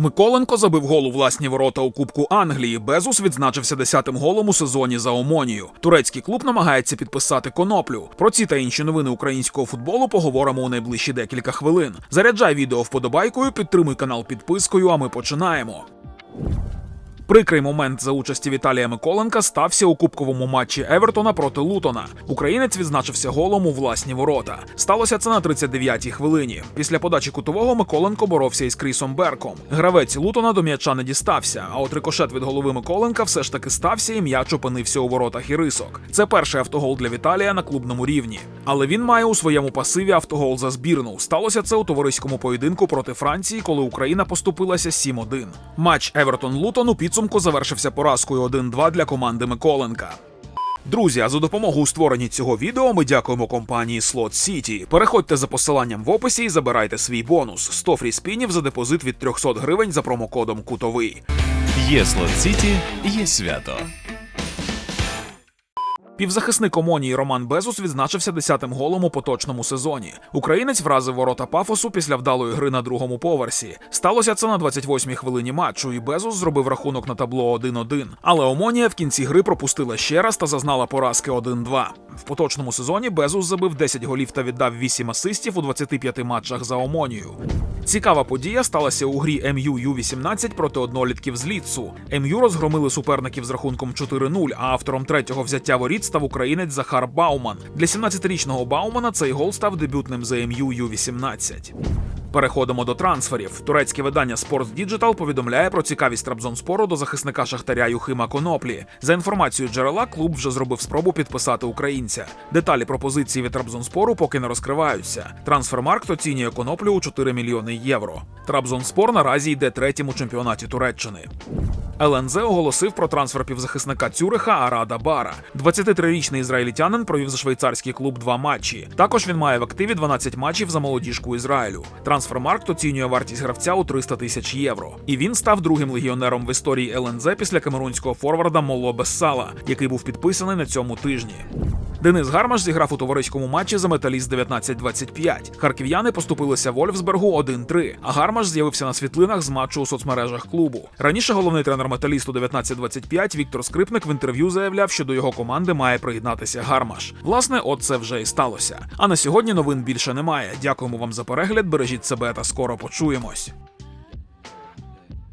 Миколенко забив гол у власні ворота у Кубку Англії. Безус відзначився 10-тим голом у сезоні за Омонію. Турецький клуб намагається підписати коноплю. Про ці та інші новини українського футболу поговоримо у найближчі декілька хвилин. Заряджай відео вподобайкою, підтримуй канал підпискою. А ми починаємо. Прикрий момент за участі Віталія Миколенка стався у кубковому матчі Евертона проти Лутона. Українець відзначився голом у власні ворота. Сталося це на 39-й хвилині. Після подачі кутового Миколенко боровся із Крісом Берком. Гравець Лутона до м'яча не дістався. А от рикошет від голови Миколенка все ж таки стався, і м'яч опинився у воротах ірисок. Це перший автогол для Віталія на клубному рівні. Але він має у своєму пасиві автогол за збірну. Сталося це у товариському поєдинку проти Франції, коли Україна поступилася 7-1. Матч Евертон Лутон у підсумку завершився поразкою 1-2 для команди Миколенка. Друзі, а за допомогою у створенні цього відео ми дякуємо компанії Slot City. Переходьте за посиланням в описі і забирайте свій бонус 100 фріспінів за депозит від 300 гривень за промокодом Кутовий. Є Слот Сіті, є свято. Півзахисник Омонії Роман Безус відзначився 10-тим голом у поточному сезоні. Українець вразив ворота пафосу після вдалої гри на другому поверсі. Сталося це на 28-й хвилині матчу, і Безус зробив рахунок на табло 1-1. Але Омонія в кінці гри пропустила ще раз та зазнала поразки 1-2. В поточному сезоні Безус забив 10 голів та віддав 8 асистів у 25 матчах за Омонію. Цікава подія сталася у грі МЮ Ю-18 проти однолітків з Ліцу. МЮ розгромили суперників з рахунком 4-0, а автором третього взяття воріт став українець Захар Бауман. Для 17-річного Баумана цей гол став дебютним за МЮ Ю-18. Переходимо до трансферів. Турецьке видання Sports Digital повідомляє про цікавість Трабзонспору до захисника Шахтаря Юхима Коноплі. За інформацією джерела, клуб вже зробив спробу підписати українця. Деталі пропозиції від Трабзонспору поки не розкриваються. Трансфермаркт оцінює коноплю у 4 мільйони євро. Трабзонспор наразі йде третім у чемпіонаті Туреччини. ЛНЗ оголосив про трансфер півзахисника Цюриха Арада Бара. 23-річний ізраїльтянин провів за швейцарський клуб два матчі. Також він має в активі 12 матчів за молодіжку Ізраїлю. Трансфермаркт оцінює вартість гравця у 300 тисяч євро. І він став другим легіонером в історії ЛНЗ після камерунського форварда Моло Бессала, який був підписаний на цьому тижні. Денис Гармаш зіграв у товариському матчі за металіст 19-25. Харків'яни поступилися Вольфсбергу 1-3, а Гармаш з'явився на світлинах з матчу у соцмережах клубу. Раніше головний тренер металісту 19-25 Віктор Скрипник в інтерв'ю заявляв, що до його команди має приєднатися Гармаш. Власне, от це вже і сталося. А на сьогодні новин більше немає. Дякуємо вам за перегляд. Бережіть себе та скоро почуємось.